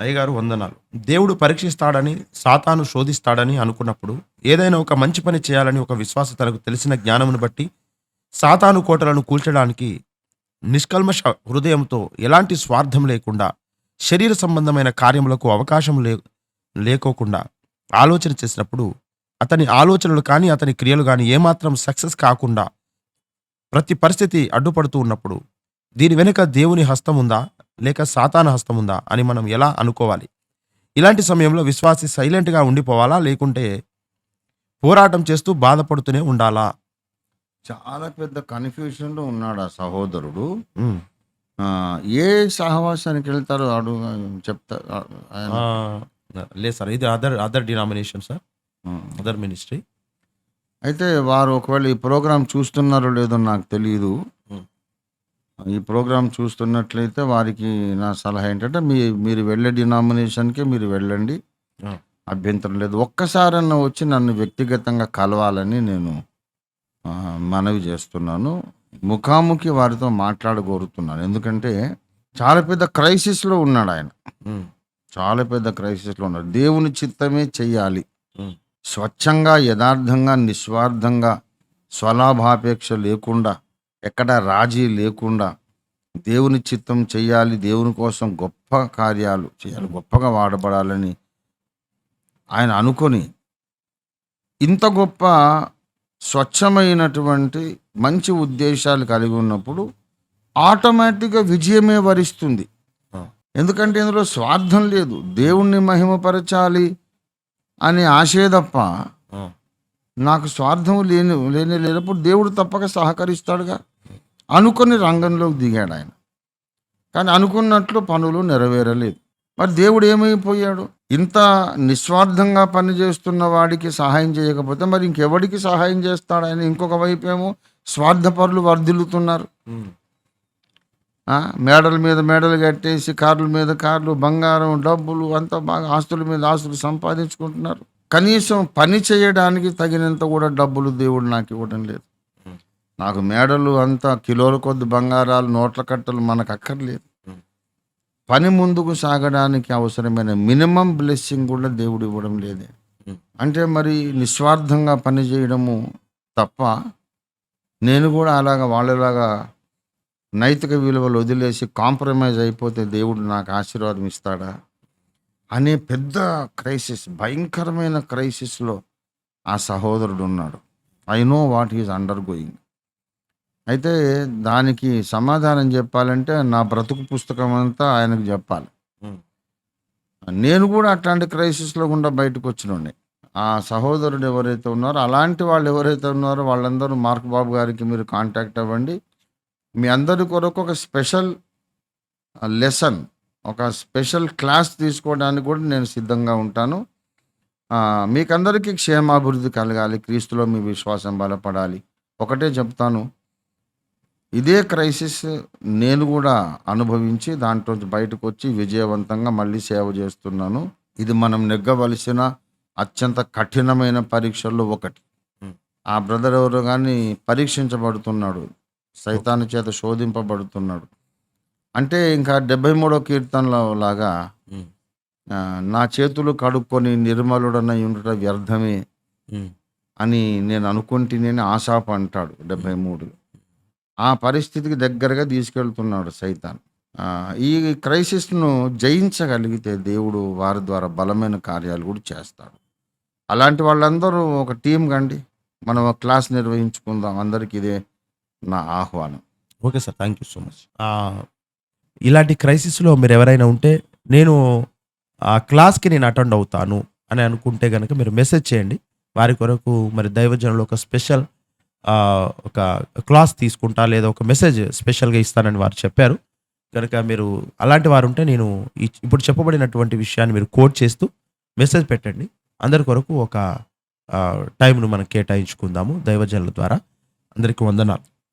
అయ్యగారు వందనాలు. దేవుడు పరీక్షిస్తాడని సాతాను శోధిస్తాడని అనుకున్నప్పుడు ఏదైనా ఒక మంచి పని చేయాలని ఒక విశ్వాస తనకు తెలిసిన జ్ఞానమును బట్టి సాతాను కోటలను కూల్చడానికి నిష్కల్మష హృదయంతో ఎలాంటి స్వార్థం లేకుండా శరీర సంబంధమైన కార్యములకు అవకాశం లే లేకోకుండా ఆలోచన చేసినప్పుడు అతని ఆలోచనలు కానీ అతని క్రియలు కానీ ఏమాత్రం సక్సెస్ కాకుండా ప్రతి పరిస్థితి అడ్డుపడుతూ ఉన్నప్పుడు దీని వెనుక దేవుని హస్తం ఉందా లేక సాతాన హస్తం ఉందా అని మనం ఎలా అనుకోవాలి? ఇలాంటి సమయంలో విశ్వాసి సైలెంట్గా ఉండిపోవాలా? లేకుంటే పోరాటం చేస్తూ బాధపడుతూనే ఉండాలా? చాలా పెద్ద కన్ఫ్యూజన్లో ఉన్నాడు ఆ సహోదరుడు. ఏ సహవాసానికి వెళ్తారో అడు చెప్తా లేదు సార్ ఇది other other denomination sir. Other ministry. అయితే వారు ఒకవేళ ఈ ప్రోగ్రాం చూస్తున్నారో లేదో నాకు తెలియదు. ఈ ప్రోగ్రాం చూస్తున్నట్లయితే వారికి నా సలహా ఏంటంటే మీ మీరు వెళ్ళే డినామినేషన్కే మీరు వెళ్ళండి. అభ్యంతరం లేదు. ఒక్కసారన్నా వచ్చి నన్ను వ్యక్తిగతంగా కలవాలని నేను మనవి చేస్తున్నాను. ముఖాముఖి వారితో మాట్లాడగోరుతున్నాను. ఎందుకంటే చాలా పెద్ద క్రైసిస్లో ఉన్నాడు ఆయన. చాలా పెద్ద క్రైసిస్లో ఉన్నాడు. దేవుని చిత్తమే చెయ్యాలి. స్వచ్ఛంగా యథార్థంగా నిస్వార్థంగా స్వలాభాపేక్ష లేకుండా ఎక్కడ రాజీ లేకుండా దేవుని చిత్తం చెయ్యాలి దేవుని కోసం గొప్ప కార్యాలు చేయాలి గొప్పగా వాడబడాలని ఆయన అనుకొని ఇంత గొప్ప స్వచ్ఛమైనటువంటి మంచి ఉద్దేశాలు కలిగి ఉన్నప్పుడు ఆటోమేటిక్గా విజయమే వరిస్తుంది. ఎందుకంటే ఇందులో స్వార్థం లేదు దేవుణ్ణి మహిమపరచాలి అనే ఆశే తప్ప. నాకు స్వార్థం లేని లేని లేనప్పుడు దేవుడు తప్పక సహకరిస్తాడుగా అనుకొని రంగంలోకి దిగాడు ఆయన. కానీ అనుకున్నట్లు పనులు నెరవేరలేదు. మరి దేవుడు ఏమైపోయాడు? ఇంత నిస్వార్థంగా పనిచేస్తున్న వాడికి సహాయం చేయకపోతే మరి ఇంకెవడికి సహాయం చేస్తాడు ఆయన? ఇంకొక వైపు ఏమో స్వార్థపరులు వర్ధిల్లుతున్నారు. మేడల మీద మేడలు కట్టేసి కార్ల మీద కార్లు బంగారం డబ్బులు అంతా బాగా ఆస్తుల మీద ఆస్తులు సంపాదించుకుంటున్నారు. కనీసం పని చేయడానికి తగినంత కూడా డబ్బులు దేవుడు నాకు ఇవ్వడం లేదు. నాకు మేడలు అంతా కిలోల కొద్ది బంగారాలు నోట్ల కట్టలు మనకు అక్కర్లేదు. పని ముందుకు సాగడానికి అవసరమైన మినిమం బ్లెస్సింగ్ కూడా దేవుడు ఇవ్వడం లేదే. అంటే మరి నిస్వార్థంగా పని చేయడము తప్ప నేను కూడా అలాగా వాళ్ళలాగా నైతిక విలువలు వదిలేసి కాంప్రమైజ్ అయిపోతే దేవుడు నాకు ఆశీర్వాదం ఇస్తాడా అనే పెద్ద క్రైసిస్ భయంకరమైన క్రైసిస్లో ఆ సహోదరుడు ఉన్నాడు. I know what is undergoing అయితే దానికి సమాధానం చెప్పాలంటే నా బ్రతుకు పుస్తకం అంతా ఆయనకు చెప్పాలి. నేను కూడా అట్లాంటి క్రైసిస్లో గుండా బయటకు వచ్చినండి ఆ సహోదరుడు ఎవరైతే ఉన్నారో అలాంటి వాళ్ళు ఎవరైతే ఉన్నారో వాళ్ళందరూ మార్క్ బాబు గారికి మీరు కాంటాక్ట్ అవ్వండి. మీ అందరి కొరకు ఒక స్పెషల్ లెసన్ ఒక స్పెషల్ క్లాస్ తీసుకోవడానికి కూడా నేను సిద్ధంగా ఉంటాను. మీకందరికీ క్షేమాభివృద్ధి కలగాలి క్రీస్తులో మీ విశ్వాసం బలపడాలి. ఒకటే చెప్తాను ఇదే క్రైసిస్ నేను కూడా అనుభవించి దాంట్లో బయటకు వచ్చి విజయవంతంగా మళ్ళీ సేవ చేస్తున్నాను. ఇది మనం నెగ్గవలసిన అత్యంత కఠినమైన పరీక్షల్లో ఒకటి. ఆ బ్రదర్ ఎవరు కానీ పరీక్షించబడుతున్నాడు. సైతాను చేత శోధింపబడుతున్నాడు. అంటే ఇంకా డెబ్బై మూడో కీర్తనలో లాగా నా చేతులు కడుక్కొని నిర్మలుడన ఉండుట వ్యర్థమే. అని నేను అనుకుంటేనే ఆశాప అంటాడు డెబ్బై మూడు ఆ పరిస్థితికి దగ్గరగా తీసుకెళ్తున్నాడు సైతాన్. ఈ క్రైసిస్ను జయించగలిగితే దేవుడు వారి ద్వారా బలమైన కార్యాలు కూడా చేస్తాడు. అలాంటి వాళ్ళందరూ ఒక టీం కండి మనం ఒక క్లాస్ నిర్వహించుకుందాం అందరికి ఇదే నా ఆహ్వానం. Okay sir thank you so much. ఇలాంటి క్రైసిస్లో మీరు ఎవరైనా ఉంటే నేను ఆ క్లాస్కి నేను అటెండ్ అవుతాను అని అనుకుంటే కనుక మీరు మెసేజ్ చేయండి. వారి కొరకు మరి దైవజనులు ఒక స్పెషల్ ఒక క్లాస్ తీసుకుంటా లేదా ఒక మెసేజ్ స్పెషల్గా ఇస్తానని వారు చెప్పారు. కనుక మీరు అలాంటి వారు ఉంటే నేను ఇప్పుడు చెప్పబడినటువంటి విషయాన్ని మీరు కోట్ చేస్తూ మెసేజ్ పెట్టండి. అందరి కొరకు ఒక టైంను మనం కేటాయించుకుందాము దైవజనుల ద్వారా. అందరికీ వందనాలు.